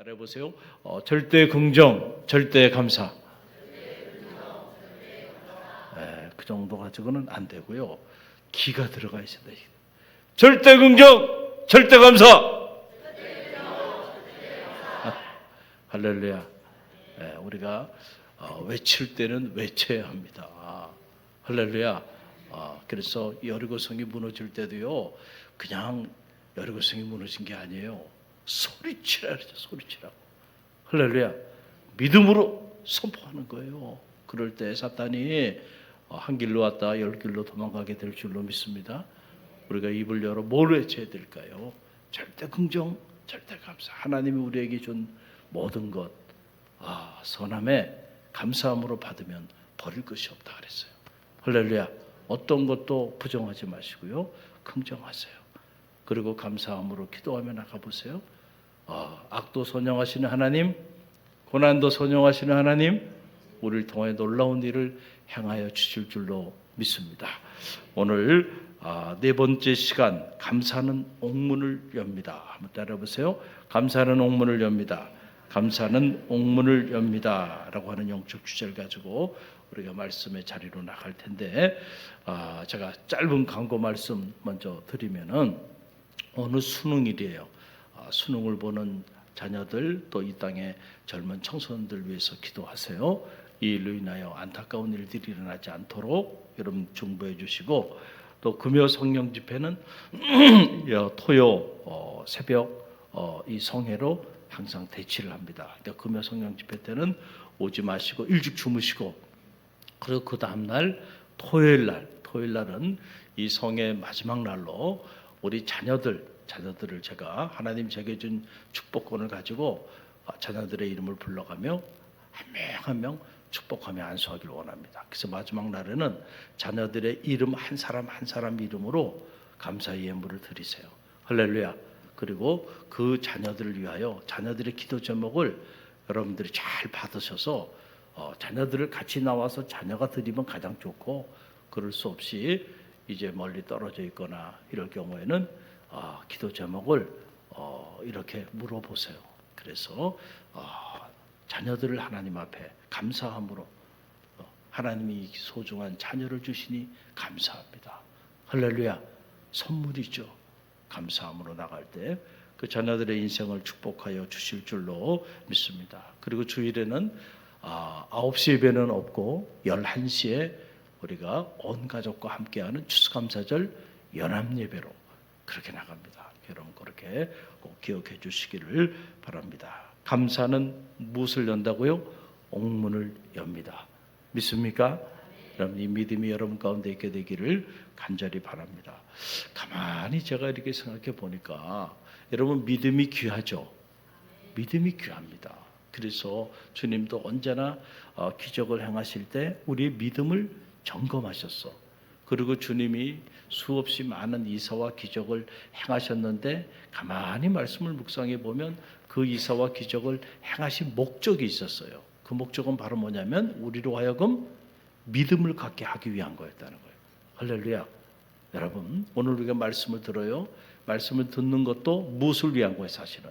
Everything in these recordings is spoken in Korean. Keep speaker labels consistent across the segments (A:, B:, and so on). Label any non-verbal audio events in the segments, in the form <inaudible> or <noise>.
A: 따라해 보세요. 어, 절대 긍정, 절대 감사. 에, 그 정도 가지고는 안 되고요. 기가 들어가 있어야 돼. 절대 긍정, 절대 감사. 아, 할렐루야. 에, 우리가 어, 외칠 때는 외쳐야 합니다. 아, 할렐루야. 아, 그래서 여리고성이 무너질 때도요. 그냥 여리고성이 무너진 게 아니에요. 소리치라 그러죠. 소리치라고. 할렐루야. 믿음으로 선포하는 거예요. 그럴 때 사탄이 어, 한 길로 왔다 열 길로 도망가게 될 줄로 믿습니다. 우리가 입을 열어 뭘 외쳐야 될까요? 절대 긍정, 절대 감사. 하나님이 우리에게 준 모든 것, 아 선함에 감사함으로 받으면 버릴 것이 없다 그랬어요. 할렐루야. 어떤 것도 부정하지 마시고요, 긍정하세요. 그리고 감사함으로 기도하며 나가 보세요. 아, 악도 선영하시는 하나님, 고난도 선영하시는 하나님, 우리를 통해 놀라운 일을 행하여 주실 줄로 믿습니다. 오늘 아, 네 번째 시간 감사는 옥문을 엽니다. 한번 따라해보세요. 감사는 옥문을 엽니다. 감사는 옥문을 엽니다라고 하는 영적 주제를 가지고 우리가 말씀의 자리로 나갈 텐데 아, 제가 짧은 광고 말씀 먼저 드리면은 오늘 수능일이에요. 아, 수능을 보는 자녀들 또 이 땅의 젊은 청소년들 위해서 기도하세요. 이 일로 인하여 안타까운 일들이 일어나지 않도록 여러분 중보해 주시고 또 금요 성령 집회는 <clears throat> 여, 토요 어, 새벽 어, 이 성회로 항상 대치를 합니다. 그러니까 금요 성령 집회 때는 오지 마시고 일찍 주무시고 그리고 그 다음 날 토요일 날 토요일 날은 이 성의 마지막 날로 우리 자녀들 자녀들을 제가 하나님 제게 준 축복권을 가지고 어, 자녀들의 이름을 불러가며 한 명 한 명 축복하며 안수하기를 원합니다. 그래서 마지막 날에는 자녀들의 이름 한 사람 한 사람 이름으로 감사의 예물을 드리세요. 할렐루야. 그리고 그 자녀들을 위하여 자녀들의 기도 제목을 여러분들이 잘 받으셔서 어, 자녀들을 같이 나와서 자녀가 드리면 가장 좋고 그럴 수 없이 이제 멀리 떨어져 있거나 이럴 경우에는 어, 기도 제목을 어, 이렇게 물어보세요. 그래서 어, 자녀들을 하나님 앞에 감사함으로 어, 하나님이 소중한 자녀를 주시니 감사합니다. 할렐루야. 선물이죠. 감사함으로 나갈 때 그 자녀들의 인생을 축복하여 주실 줄로 믿습니다. 그리고 주일에는 아, 9시 예배는 없고 11시에 우리가 온 가족과 함께하는 추수감사절 연합 예배로 그렇게 나갑니다. 여러분 그렇게 꼭 기억해 주시기를 바랍니다. 감사는 무엇을 연다고요? 옥문을 엽니다. 믿습니까? 여러분 이 믿음이 여러분 가운데 있게 되기를 간절히 바랍니다. 가만히 제가 이렇게 생각해 보니까 여러분 믿음이 귀하죠. 믿음이 귀합니다. 그래서 주님도 언제나 어, 기적을 행하실 때 우리의 믿음을 점검하셨어. 그리고 주님이 수없이 많은 이사와 기적을 행하셨는데 가만히 말씀을 묵상해 보면 그 이사와 기적을 행하신 목적이 있었어요. 그 목적은 바로 뭐냐면 우리로 하여금 믿음을 갖게 하기 위한 거였다는 거예요. 할렐루야. 여러분, 오늘 우리가 말씀을 들어요. 말씀을 듣는 것도 무엇을 위한 거예요, 사실은?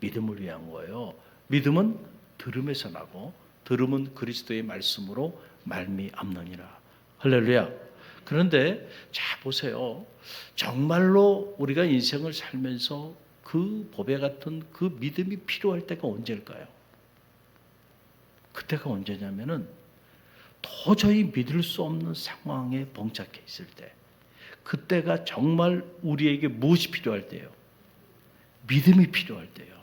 A: 믿음을 위한 거예요. 믿음은 들음에서 나고 들음은 그리스도의 말씀으로 말미암느니라. 할렐루야. 그런데 자 보세요. 정말로 우리가 인생을 살면서 그 보배 같은 그 믿음이 필요할 때가 언제일까요? 그때가 언제냐면은 도저히 믿을 수 없는 상황에 봉착해 있을 때 그때가 정말 우리에게 무엇이 필요할 때요? 믿음이 필요할 때요.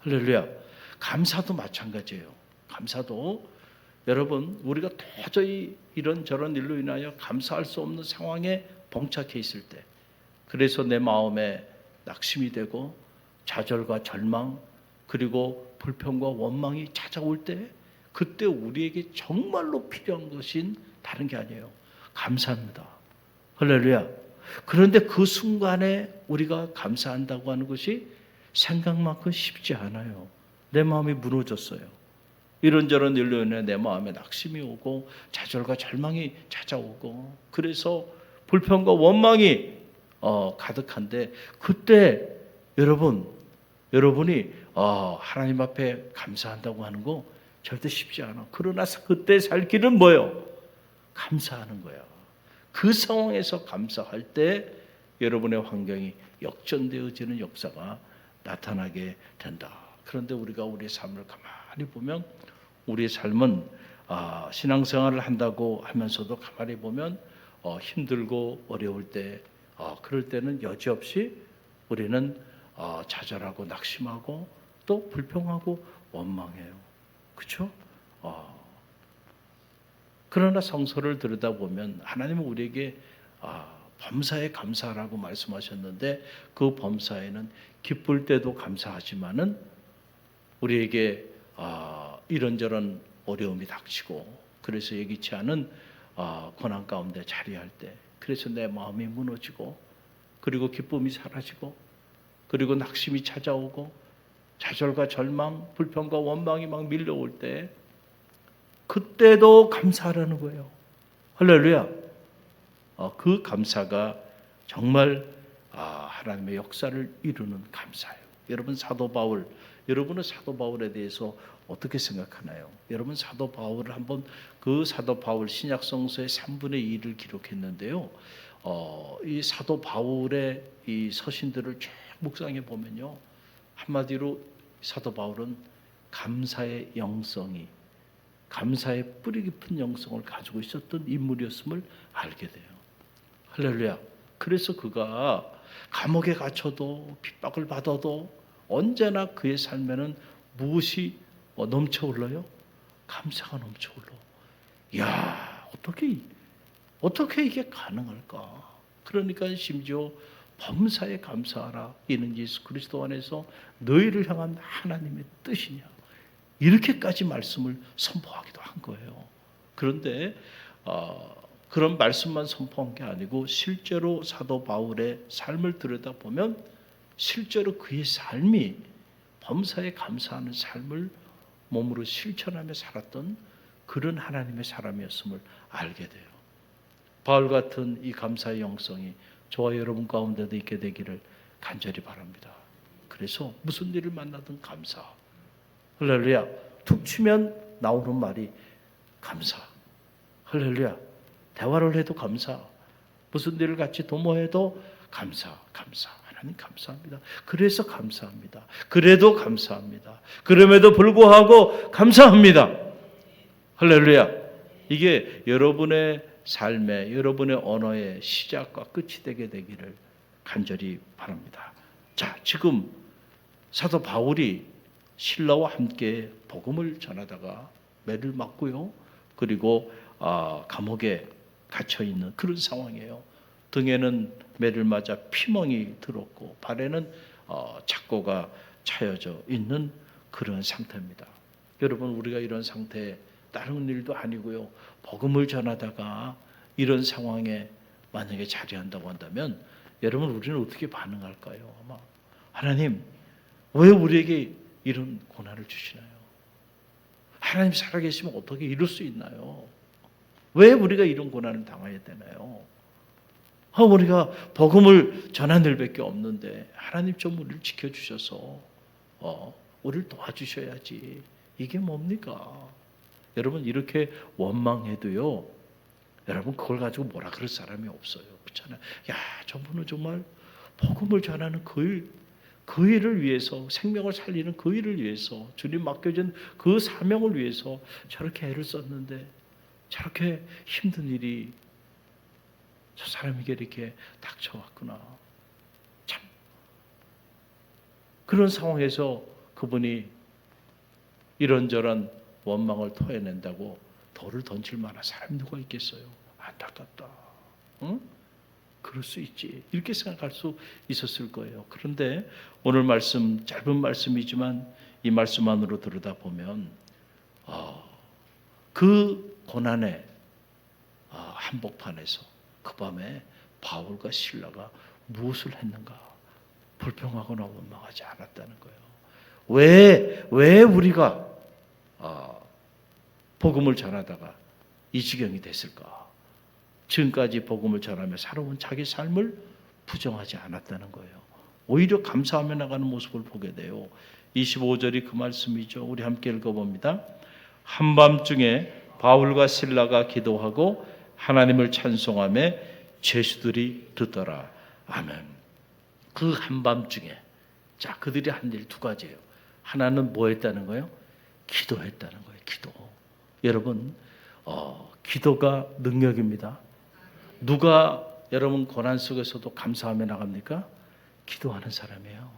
A: 할렐루야. 감사도 마찬가지예요. 감사도 여러분 우리가 도저히 이런 저런 일로 인하여 감사할 수 없는 상황에 봉착해 있을 때 그래서 내 마음에 낙심이 되고 좌절과 절망 그리고 불평과 원망이 찾아올 때 그때 우리에게 정말로 필요한 것인 다른 게 아니에요. 감사합니다. 할렐루야. 그런데 그 순간에 우리가 감사한다고 하는 것이 생각만큼 쉽지 않아요. 내 마음이 무너졌어요. 이런저런 일로 인해 내 마음에 낙심이 오고 좌절과 절망이 찾아오고 그래서 불평과 원망이 어, 가득한데 그때 여러분 여러분이 어, 하나님 앞에 감사한다고 하는 거 절대 쉽지 않아. 그러나 그때 살 길은 뭐요? 감사하는 거야. 그 상황에서 감사할 때 여러분의 환경이 역전되어지는 역사가 나타나게 된다. 그런데 우리가 우리의 삶을 가만히 보면 우리의 삶은 아, 신앙생활을 한다고 하면서도 가만히 보면 어, 힘들고 어려울 때 어, 그럴 때는 여지없이 우리는 어, 좌절하고 낙심하고 또 불평하고 원망해요. 그렇죠? 어, 그러나 성서를 들여다보면 하나님은 우리에게 아, 범사에 감사라고 말씀하셨는데 그 범사에는 기쁠 때도 감사하지만은 우리에게 아, 이런저런 어려움이 닥치고 그래서 예기치 않은 아, 고난 가운데 자리할 때 그래서 내 마음이 무너지고 그리고 기쁨이 사라지고 그리고 낙심이 찾아오고 좌절과 절망, 불평과 원망이 막 밀려올 때 그때도 감사하라는 거예요. 할렐루야. 어, 그 감사가 정말 아, 하나님의 역사를 이루는 감사예요. 여러분 사도 바울, 여러분은 사도 바울에 대해서 어떻게 생각하나요? 여러분 사도 바울을 한번 그 사도 바울 신약 성서의 3분의 2를 기록했는데요. 어, 이 사도 바울의 이 서신들을 쭉 묵상해 보면요. 한마디로 사도 바울은 감사의 영성이 감사의 뿌리 깊은 영성을 가지고 있었던 인물이었음을 알게 돼요. 할렐루야. 그래서 그가 감옥에 갇혀도 핍박을 받아도 언제나 그의 삶에는 무엇이 뭐 넘쳐 흘러요? 감사가 넘쳐 흘러. 야, 어떻게 어떻게 이게 가능할까? 그러니까 심지어 범사에 감사하라. 이는 예수 그리스도 안에서 너희를 향한 하나님의 뜻이냐. 이렇게까지 말씀을 선포하기도 한 거예요. 그런데 어, 그런 말씀만 선포한 게 아니고 실제로 사도 바울의 삶을 들여다 보면 실제로 그의 삶이 범사에 감사하는 삶을 몸으로 실천하며 살았던 그런 하나님의 사람이었음을 알게 돼요. 바울 같은 이 감사의 영성이 저와 여러분 가운데도 있게 되기를 간절히 바랍니다. 그래서 무슨 일을 만나든 감사. 할렐루야. 툭 치면 나오는 말이 감사. 할렐루야. 대화를 해도 감사. 무슨 일을 같이 도모해도 감사, 감사. 하나님 감사합니다. 그래서 감사합니다. 그래도 감사합니다. 그럼에도 불구하고 감사합니다. 할렐루야. 이게 여러분의 삶의 여러분의 언어의 시작과 끝이 되게 되기를 간절히 바랍니다. 자, 지금 사도 바울이 신라와 함께 복음을 전하다가 매를 맞고요. 그리고 아, 감옥에 갇혀 있는 그런 상황이에요. 등에는 매를 맞아 피멍이 들었고 발에는 어, 착고가 차여져 있는 그런 상태입니다. 여러분 우리가 이런 상태에 다른 일도 아니고요. 복음을 전하다가 이런 상황에 만약에 자리한다고 한다면 여러분 우리는 어떻게 반응할까요? 아마 하나님 왜 우리에게 이런 고난을 주시나요? 하나님 살아계시면 어떻게 이룰 수 있나요? 왜 우리가 이런 고난을 당해야 되나요? 아, 우리가 복음을 전한 일밖에 없는데 하나님 좀 우리를 지켜주셔서 어, 우리를 도와주셔야지 이게 뭡니까? 여러분 이렇게 원망해도요. 여러분 그걸 가지고 뭐라 그럴 사람이 없어요. 그렇잖아요. 야 저분은 정말 복음을 전하는 그 일, 그 일을 위해서 생명을 살리는 그 일을 위해서 주님 맡겨진 그 사명을 위해서 저렇게 애를 썼는데 저렇게 힘든 일이 저 사람에게 이렇게 닥쳐왔구나. 참 그런 상황에서 그분이 이런저런 원망을 토해낸다고 돌을 던질 만한 사람이 누가 있겠어요? 안타깝다. 응? 그럴 수 있지. 이렇게 생각할 수 있었을 거예요. 그런데 오늘 말씀 짧은 말씀이지만 이 말씀 안으로 들여다 보면 어, 그 고난의 어, 한복판에서 그 밤에 바울과 신라가 무엇을 했는가? 불평하거나 원망하지 않았다는 거예요. 왜, 왜 우리가 어, 복음을 전하다가 이 지경이 됐을까? 지금까지 복음을 전하며 살아온 자기 삶을 부정하지 않았다는 거예요. 오히려 감사하며 나가는 모습을 보게 돼요. 25절이 그 말씀이죠. 우리 함께 읽어봅니다. 한밤중에 바울과 신라가 기도하고 하나님을 찬송하며 죄수들이 듣더라. 아멘. 그 한밤중에 자 그들이 한 일 두 가지예요. 하나는 뭐 했다는 거예요? 기도했다는 거예요. 기도. 여러분 어, 기도가 능력입니다. 누가 여러분 고난 속에서도 감사하며 나갑니까? 기도하는 사람이에요.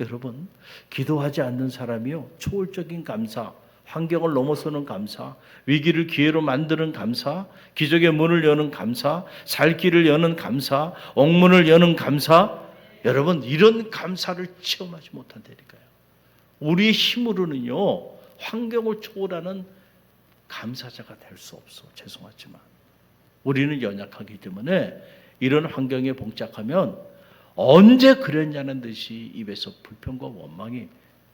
A: 여러분 기도하지 않는 사람이요 초월적인 감사, 환경을 넘어서는 감사, 위기를 기회로 만드는 감사, 기적의 문을 여는 감사, 살 길을 여는 감사, 옥문을 여는 감사. 여러분 이런 감사를 체험하지 못한다니까요. 우리의 힘으로는요 환경을 초월하는 감사자가 될 수 없어. 죄송하지만 우리는 연약하기 때문에 이런 환경에 봉착하면 언제 그랬냐는 듯이 입에서 불평과 원망이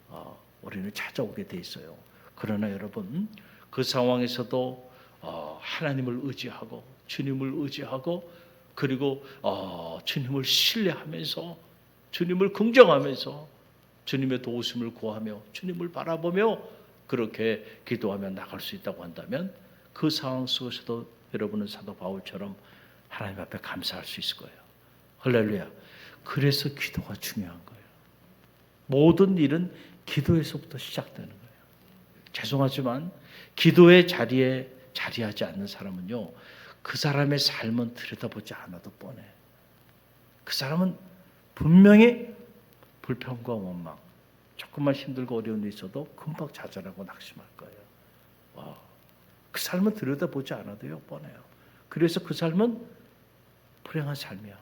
A: 어, 우리는 찾아오게 돼 있어요. 그러나 여러분 그 상황에서도 어, 하나님을 의지하고 주님을 의지하고 그리고 어, 주님을 신뢰하면서 주님을 긍정하면서 주님의 도우심을 구하며 주님을 바라보며 그렇게 기도하며 나갈 수 있다고 한다면 그 상황 속에서도 여러분은 사도 바울처럼 하나님 앞에 감사할 수 있을 거예요. 할렐루야. 그래서 기도가 중요한 거예요. 모든 일은 기도에서부터 시작되는 거예요. 죄송하지만 기도의 자리에 자리하지 않는 사람은요. 그 사람의 삶은 들여다보지 않아도 뻔해. 그 사람은 분명히 불평과 원망, 조금만 힘들고 어려운 일 있어도 금방 좌절하고 낙심할 거예요. 와, 그 삶은 들여다보지 않아도요 뻔해요. 그래서 그 삶은 불행한 삶이야.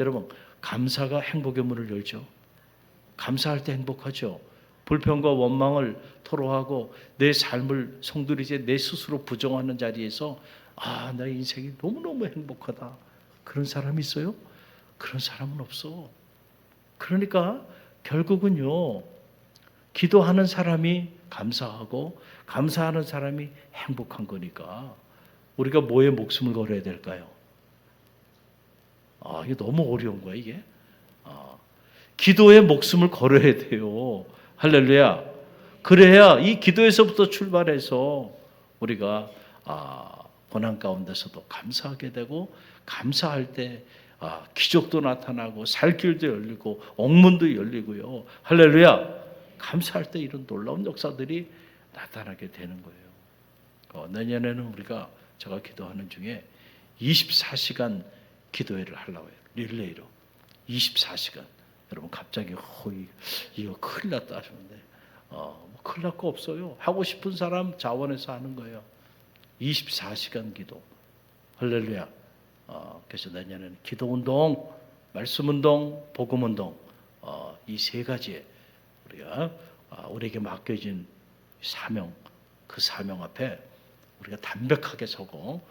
A: 여러분 감사가 행복의 문을 열죠. 감사할 때 행복하죠. 불평과 원망을 토로하고 내 삶을 성두리째 내 스스로 부정하는 자리에서 아, 나 인생이 너무너무 행복하다. 그런 사람이 있어요? 그런 사람은 없어. 그러니까 결국은요. 기도하는 사람이 감사하고 감사하는 사람이 행복한 거니까 우리가 뭐에 목숨을 걸어야 될까요? 아, 이게 너무 어려운 거야, 이게. 아, 기도에 목숨을 걸어야 돼요. 할렐루야. 그래야 이 기도에서부터 출발해서 우리가 아, 고난 가운데서도 감사하게 되고 감사할 때 아, 기적도 나타나고 살 길도 열리고 옥문도 열리고요. 할렐루야. 감사할 때 이런 놀라운 역사들이 나타나게 되는 거예요. 어, 내년에는 우리가 제가 기도하는 중에 24시간 기도회를 하려고 해요. 릴레이로. 24시간. 여러분 갑자기 허이 이거 큰일 났다 하시는데 어, 뭐 큰일 날 거 없어요. 하고 싶은 사람 자원해서 하는 거예요. 24시간 기도. 할렐루야. 어, 그래서 내년에는 기도 운동, 말씀 운동, 복음 운동 어, 이 세 가지에 우리가 아, 우리에게 맡겨진 사명 그 사명 앞에 우리가 담백하게 서고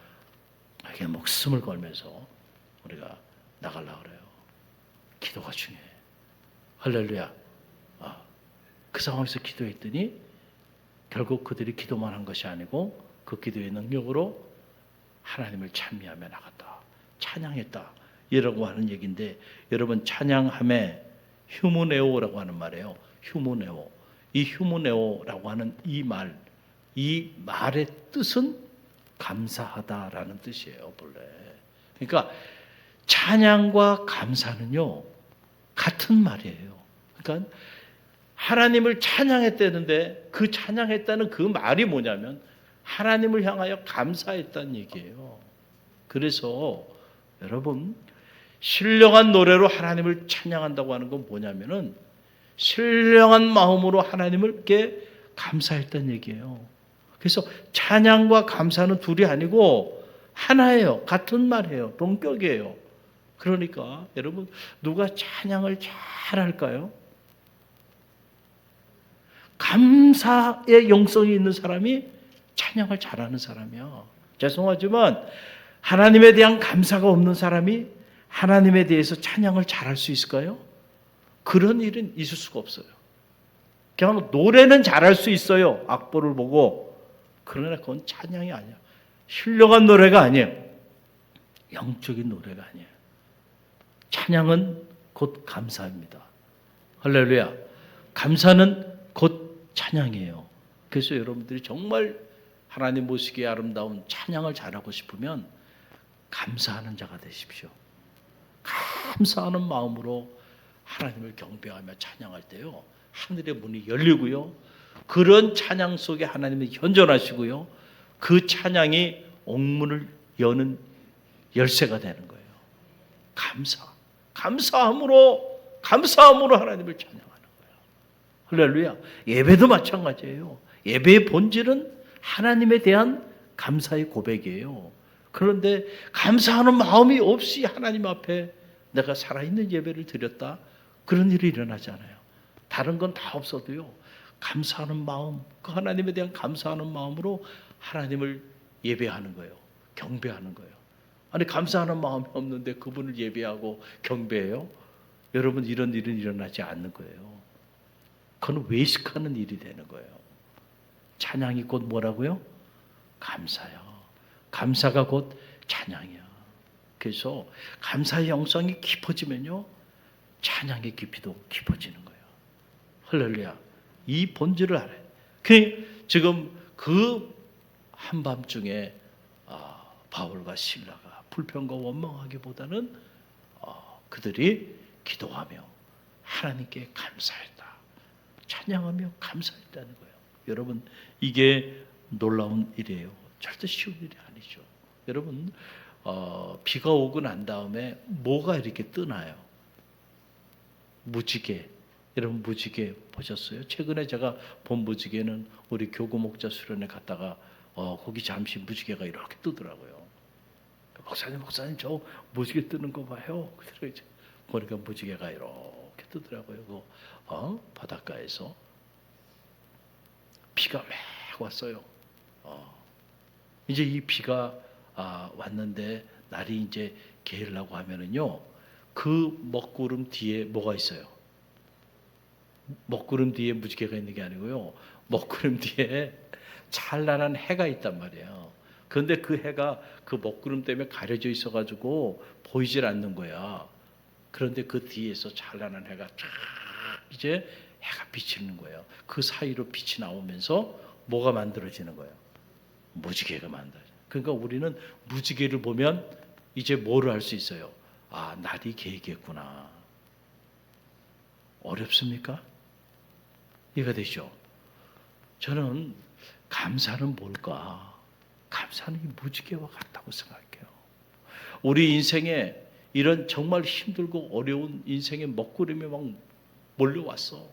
A: 이게 목숨을 걸면서 우리가 나가려 그래요. 기도가 중요해. 할렐루야. 아, 그 상황에서 기도했더니 결국 그들이 기도만 한 것이 아니고 그 기도의 능력으로 하나님을 찬미하며 나갔다. 찬양했다. 이라고 하는 얘기인데 여러분 찬양함에 휴무네오라고 하는 말이에요. 휴무네오. 이 휴무네오라고 하는 이 말, 이 말의 뜻은 감사하다라는 뜻이에요, 본래. 그러니까 찬양과 감사는요 같은 말이에요. 그러니까 하나님을 찬양했다는데 그 찬양했다는 그 말이 뭐냐면 하나님을 향하여 감사했다는 얘기예요. 그래서 여러분 신령한 노래로 하나님을 찬양한다고 하는 건 뭐냐면은 신령한 마음으로 하나님을께 감사했다는 얘기예요. 그래서 찬양과 감사는 둘이 아니고 하나예요. 같은 말이에요. 동격이에요. 그러니까 여러분 누가 찬양을 잘 할까요? 감사의 영성이 있는 사람이 찬양을 잘하는 사람이야. 죄송하지만 하나님에 대한 감사가 없는 사람이 하나님에 대해서 찬양을 잘할 수 있을까요? 그런 일은 있을 수가 없어요. 그냥 노래는 잘할 수 있어요. 악보를 보고. 그러나 그건 찬양이 아니야. 신령한 노래가 아니에요. 영적인 노래가 아니에요. 찬양은 곧 감사입니다. 할렐루야. 감사는 곧 찬양이에요. 그래서 여러분들이 정말 하나님 보시기에 아름다운 찬양을 잘하고 싶으면 감사하는 자가 되십시오. 감사하는 마음으로 하나님을 경배하며 찬양할 때요. 하늘의 문이 열리고요. 그런 찬양 속에 하나님이 현존하시고요. 그 찬양이 옥문을 여는 열쇠가 되는 거예요. 감사. 감사함으로 감사함으로 하나님을 찬양하는 거예요. 할렐루야. 예배도 마찬가지예요. 예배의 본질은 하나님에 대한 감사의 고백이에요. 그런데 감사하는 마음이 없이 하나님 앞에 내가 살아있는 예배를 드렸다. 그런 일이 일어나잖아요. 다른 건 다 없어도요. 감사하는 마음, 그 하나님에 대한 감사하는 마음으로 하나님을 예배하는 거예요. 경배하는 거예요. 아니 감사하는 마음이 없는데 그분을 예배하고 경배해요? 여러분 이런 일은 일어나지 않는 거예요. 그건 외식하는 일이 되는 거예요. 찬양이 곧 뭐라고요? 감사요. 감사가 곧 찬양이야. 그래서 감사의 영성이 깊어지면요. 찬양의 깊이도 깊어지는 거예요. 할렐루야. 이 본질을 알아요. 그 지금 그 한밤중에 아, 바울과 신라가 불평과 원망하기보다는 어, 그들이 기도하며 하나님께 감사했다. 찬양하며 감사했다는 거예요. 여러분 이게 놀라운 일이에요. 절대 쉬운 일이 아니죠. 여러분 어, 비가 오고 난 다음에 뭐가 이렇게 뜨나요? 무지개. 여러분 무지개 보셨어요? 최근에 제가 본 무지개는 우리 교구 목자 수련회 갔다가 어, 거기 잠시 무지개가 이렇게 뜨더라고요. 목사님, 목사님 저 무지개 뜨는 거 봐요. 그래서 이제 보니까 무지개가 이렇게 뜨더라고요. 그 어? 바닷가에서 비가 막 왔어요. 어. 이제 이 비가 아, 왔는데 날이 이제 개려고 하면은요. 그 먹구름 뒤에 뭐가 있어요? 먹구름 뒤에 무지개가 있는 게 아니고요. 먹구름 뒤에 <laughs> 찬란한 해가 있단 말이에요. 그런데 그 해가 그 먹구름 때문에 가려져 있어가지고 보이질 않는 거야. 그런데 그 뒤에서 찬란한 해가 쫙 이제 해가 비치는 거예요. 그 사이로 빛이 나오면서 뭐가 만들어지는 거예요? 무지개가 만들어져. 그러니까 우리는 무지개를 보면 이제 뭐를 할 수 있어요? 아, 날이 개겠구나. 어렵습니까? 이해가 되죠? 저는 감사는 뭘까? 감사는 이 무지개와 같다고 생각해요. 우리 인생에 이런 정말 힘들고 어려운 인생의 먹구름이 막 몰려왔어.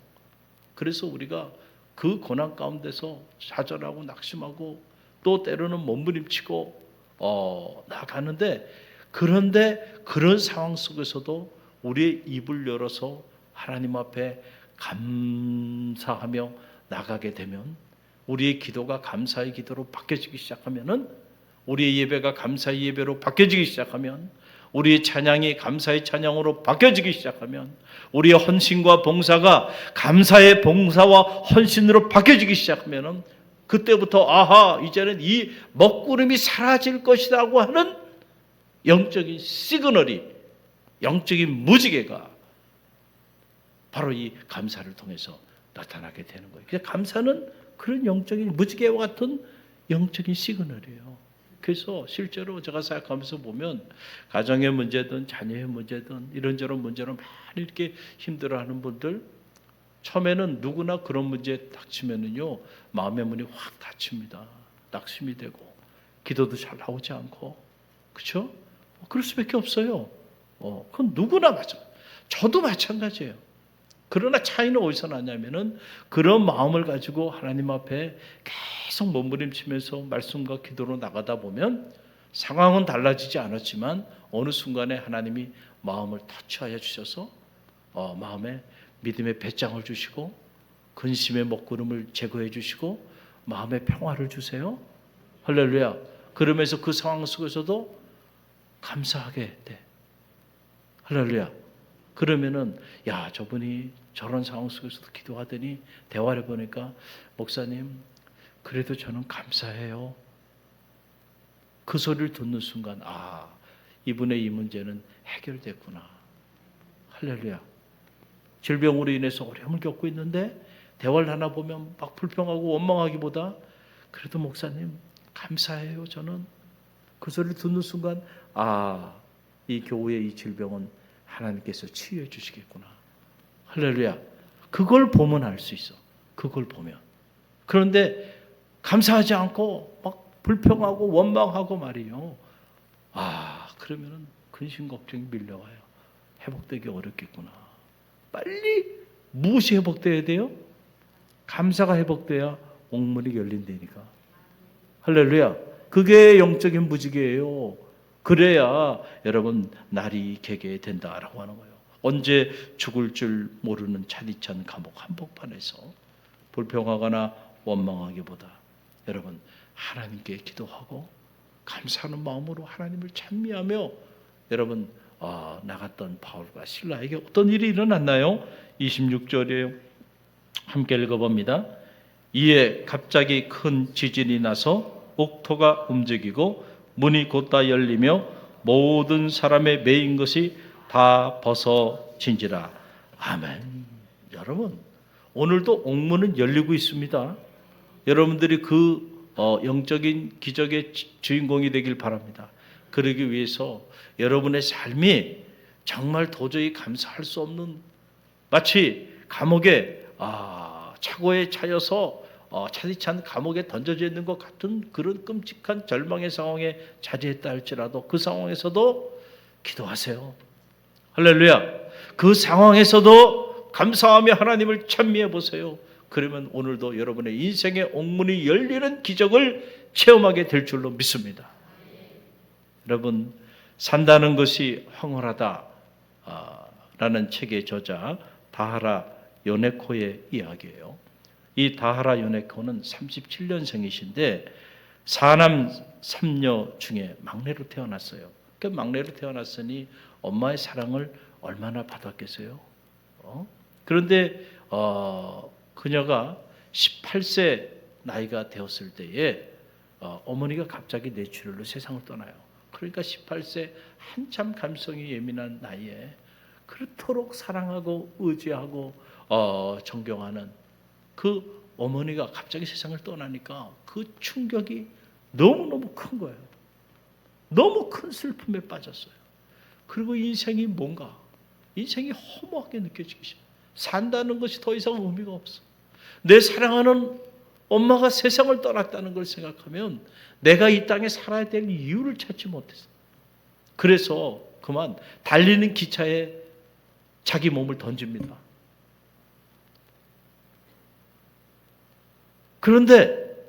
A: 그래서 우리가 그 고난 가운데서 좌절하고 낙심하고 또 때로는 몸부림치고 어, 나가는데 그런데 그런 상황 속에서도 우리의 입을 열어서 하나님 앞에 감사하며 나가게 되면 우리의 기도가 감사의 기도로 바뀌어지기 시작하면은 우리의 예배가 감사의 예배로 바뀌어지기 시작하면 우리의 찬양이 감사의 찬양으로 바뀌어지기 시작하면 우리의 헌신과 봉사가 감사의 봉사와 헌신으로 바뀌어지기 시작하면은 그때부터 아하 이제는 이 먹구름이 사라질 것이라고 하는 영적인 시그널이 영적인 무지개가 바로 이 감사를 통해서 나타나게 되는 거예요. 그래서 감사는 그런 영적인 무지개와 같은 영적인 시그널이에요. 그래서 실제로 제가 생각하면서 보면 가정의 문제든 자녀의 문제든 이런저런 문제로 많이 이렇게 힘들어하는 분들 처음에는 누구나 그런 문제 닥치면은요 마음의 문이 확 닫힙니다. 낙심이 되고 기도도 잘 나오지 않고 그렇죠? 그럴 수밖에 없어요. 어, 그건 누구나 마찬 저도 마찬가지예요. 그러나 차이는 어디서 나냐면은 그런 마음을 가지고 하나님 앞에 계속 몸부림치면서 말씀과 기도로 나가다 보면 상황은 달라지지 않았지만 어느 순간에 하나님이 마음을 터치하여 주셔서 어, 마음에 믿음의 배짱을 주시고 근심의 먹구름을 제거해 주시고 마음의 평화를 주세요. 할렐루야. 그러면서 그 상황 속에서도 감사하게 돼. 할렐루야. 그러면은 야 저분이 저런 상황 속에서도 기도하더니 대화를 보니까 목사님 그래도 저는 감사해요. 그 소리를 듣는 순간 아 이분의 이 문제는 해결됐구나. 할렐루야. 질병으로 인해서 어려움을 겪고 있는데 대화를 하나 보면 막 불평하고 원망하기보다 그래도 목사님 감사해요. 저는 그 소리를 듣는 순간 아, 이 교회의 이 질병은 하나님께서 치유해 주시겠구나. 할렐루야. 그걸 보면 알 수 있어. 그걸 보면. 그런데 감사하지 않고 막 불평하고 원망하고 말이요. 아, 그러면은 근심 걱정이 밀려와요. 회복되기 어렵겠구나. 빨리 무엇이 회복돼야 돼요? 감사가 회복돼야 옥문이 열린다니까. 할렐루야. 그게 영적인 무지개예요. 그래야 여러분 날이 개게 된다라고 하는 거예요. 언제 죽을 줄 모르는 차디찬 감옥 한복판에서 불평하거나 원망하기보다 여러분 하나님께 기도하고 감사하는 마음으로 하나님을 찬미하며 여러분 아, 나갔던 바울과 신라에게 어떤 일이 일어났나요? 26절에 함께 읽어봅니다. 이에 갑자기 큰 지진이 나서 옥토가 움직이고 문이 곧다 열리며 모든 사람의 매인 것이 다 벗어진지라. 아멘. 여러분, 오늘도 옥문은 열리고 있습니다. 여러분들이 그 어, 영적인 기적의 지- 주인공이 되길 바랍니다. 그러기 위해서 여러분의 삶이 정말 도저히 감사할 수 없는 마치 감옥에 아, 차고에 차여서 어, 차디찬 감옥에 던져져 있는 것 같은 그런 끔찍한 절망의 상황에 자리했다 할지라도 그 상황에서도 기도하세요. 할렐루야. 그 상황에서도 감사하며 하나님을 찬미해 보세요. 그러면 오늘도 여러분의 인생의 옥문이 열리는 기적을 체험하게 될 줄로 믿습니다. 여러분 산다는 것이 황홀하다 아, 라는 책의 저자 다하라 요네코의 이야기예요. 이 다하라 요네코는 37년생이신데 사남 삼녀 중에 막내로 태어났어요. 그 막내로 태어났으니 엄마의 사랑을 얼마나 받았겠어요? 어? 그런데 어, 그녀가 18세 나이가 되었을 때에 어, 어머니가 갑자기 뇌출혈로 세상을 떠나요. 그러니까 18세 한참 감성이 예민한 나이에 그토록 사랑하고 의지하고 어, 존경하는 그 어머니가 갑자기 세상을 떠나니까 그 충격이 너무너무 큰 거예요. 너무 큰 슬픔에 빠졌어요. 그리고 인생이 뭔가 인생이 허무하게 느껴지기 시작. 산다는 것이 더 이상 의미가 없어. 내 사랑하는 엄마가 세상을 떠났다는 걸 생각하면 내가 이 땅에 살아야 될 이유를 찾지 못했어. 그래서 그만 달리는 기차에 자기 몸을 던집니다. 그런데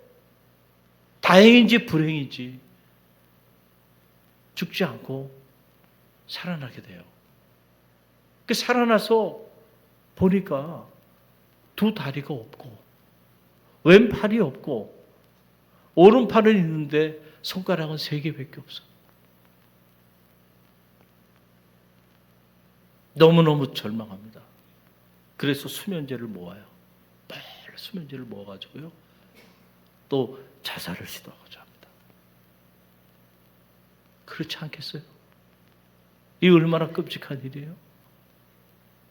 A: 다행인지 불행인지 죽지 않고 살아나게 돼요. 그 살아나서 보니까 두 다리가 없고 왼팔이 없고 오른팔은 있는데 손가락은 세 개밖에 없어. 너무너무 절망합니다. 그래서 수면제를 모아요. 매일 수면제를 모아가지고요. 또 자살을 시도하고자 합니다. 그렇지 않겠어요? 이 얼마나 끔찍한 일이에요?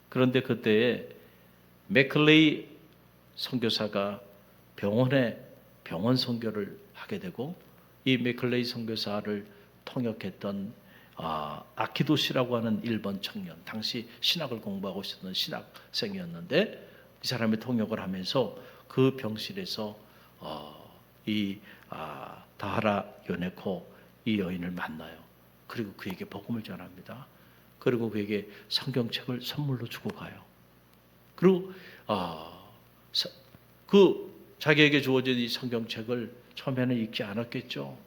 A: 그런데 그때에 맥클레이 선교사가 병원에 병원 선교를 하게 되고 이 맥클레이 선교사를 통역했던 아, 아키도시라고 하는 일본 청년 당시 신학을 공부하고 있었던 신학생이었는데 이 사람이 통역을 하면서 그 병실에서 어, 이 아, 다하라 요네코 이 여인을 만나요. 그리고 그에게 복음을 전합니다. 그리고 그에게 성경책을 선물로 주고 가요. 그리고 아, 사- 그 자기에게 주어진 이 성경책을 처음에는 읽지 않았겠죠.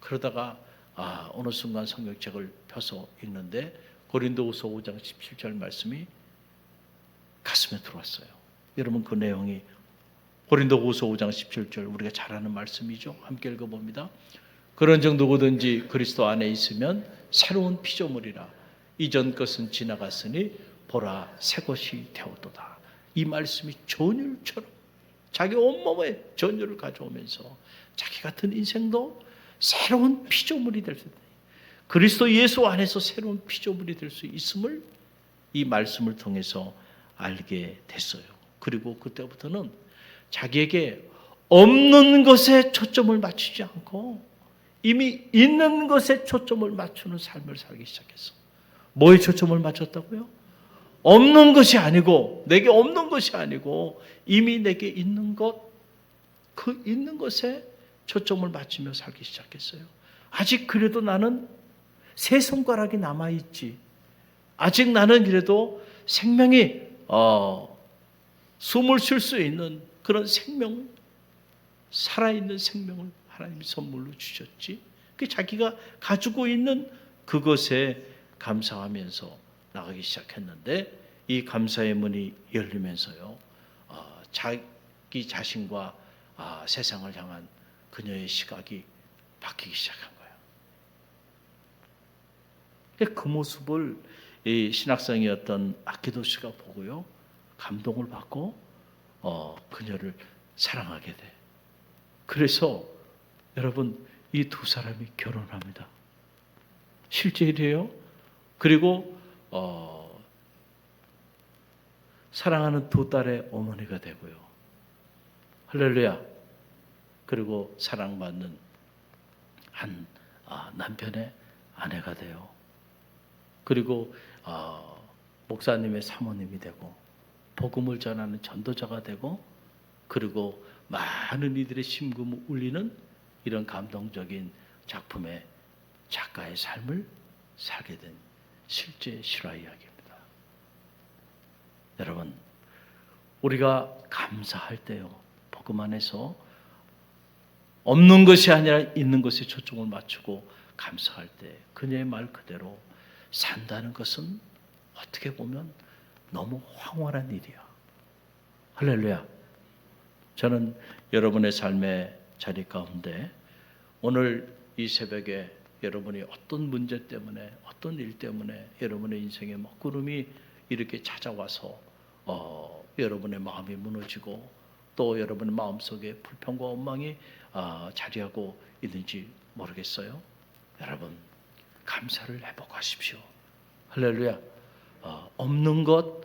A: 그러다가 아, 어느 순간 성경책을 펴서 읽는데 고린도후서 5장 17절 말씀이 가슴에 들어왔어요. 여러분 그 내용이 고린도후서 5장 17절 우리가 잘 아는 말씀이죠. 함께 읽어 봅니다. 그런 정도거든지 그리스도 안에 있으면 새로운 피조물이라 이전 것은 지나갔으니 보라 새 것이 되었도다. 이 말씀이 전율처럼 자기 온몸에 전율을 가져오면서 자기 같은 인생도 새로운 피조물이 될 수 있다. 그리스도 예수 안에서 새로운 피조물이 될 수 있음을 이 말씀을 통해서 알게 됐어요. 그리고 그때부터는 자기에게 없는 것에 초점을 맞추지 않고 이미 있는 것에 초점을 맞추는 삶을 살기 시작했어. 뭐에 초점을 맞췄다고요? 없는 것이 아니고 내게 없는 것이 아니고 이미 내게 있는 것, 그 있는 것에 초점을 맞추며 살기 시작했어요. 아직 그래도 나는 세 손가락이 남아 있지. 아직 나는 그래도 생명이 어, 숨을 쉴 수 있는 그런 생명, 살아있는 생명을 하나님이 선물로 주셨지. 그 자기가 가지고 있는 그것에 감사하면서 나가기 시작했는데 이 감사의 문이 열리면서요. 어, 자기 자신과 아, 세상을 향한 그녀의 시각이 바뀌기 시작한 거예요. 그 모습을 이 신학생이었던 아키도 씨가 보고요. 감동을 받고 어, 그녀를 사랑하게 돼. 그래서 여러분 이 두 사람이 결혼합니다. 실제 일이에요. 그리고 어, 사랑하는 두 딸의 어머니가 되고요. 할렐루야. 그리고 사랑받는 한 아, 남편의 아내가 돼요. 그리고 어, 목사님의 사모님이 되고 복음을 전하는 전도자가 되고 그리고 많은 이들의 심금을 울리는 이런 감동적인 작품의 작가의 삶을 살게 된 실제 실화 이야기입니다. 여러분, 우리가 감사할 때요, 복음 안에서 없는 것이 아니라 있는 것에 초점을 맞추고 감사할 때 그녀의 말 그대로 산다는 것은 어떻게 보면 너무 황홀한 일이야. 할렐루야. 저는 여러분의 삶의 자리 가운데 오늘 이 새벽에 여러분이 어떤 문제 때문에 어떤 일 때문에 여러분의 인생의 먹구름이 이렇게 찾아와서 어, 여러분의 마음이 무너지고 또 여러분의 마음속에 불평과 원망이 아, 자리하고 있는지 모르겠어요. 여러분 감사를 회복하십시오. 할렐루야. 어, 없는 것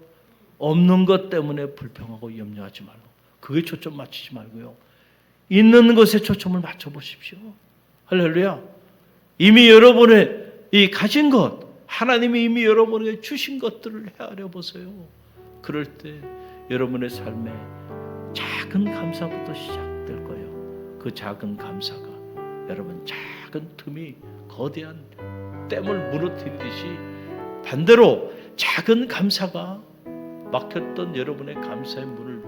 A: 없는 것 때문에 불평하고 염려하지 말고 그게 초점 맞추지 말고요. 있는 것에 초점을 맞춰 보십시오. 할렐루야. 이미 여러분의 이 가진 것 하나님이 이미 여러분에게 주신 것들을 헤아려 보세요. 그럴 때 여러분의 삶에 작은 감사부터 시작될 거예요. 그 작은 감사가 여러분 작은 틈이 거대한 댐을 무너뜨리듯이 반대로 작은 감사가 막혔던 여러분의 감사의 문을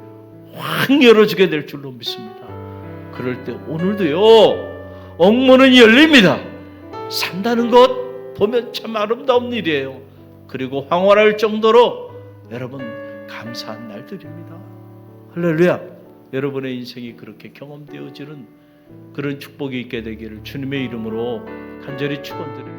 A: 확 열어주게 될 줄로 믿습니다. 그럴 때 오늘도요 옥문은 열립니다. 산다는 것 보면 참 아름다운 일이에요. 그리고 황홀할 정도로 여러분 감사한 날들입니다. 할렐루야. 여러분의 인생이 그렇게 경험되어지는 그런 축복이 있게 되기를 주님의 이름으로 간절히 축원드립니다.